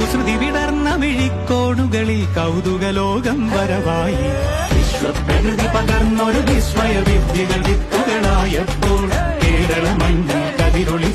കുസൃതി വിടർന്ന വിഴിക്കോടുകളിൽ കൗതുകലോകം വരവായി. വിശ്വപ്രകൃതി പകർന്നൊരു വിസ്മയ വിദ്യകൾ വിത്തുകളായപ്പോൾ കേരളമഞ്ഞ കതിരൊളി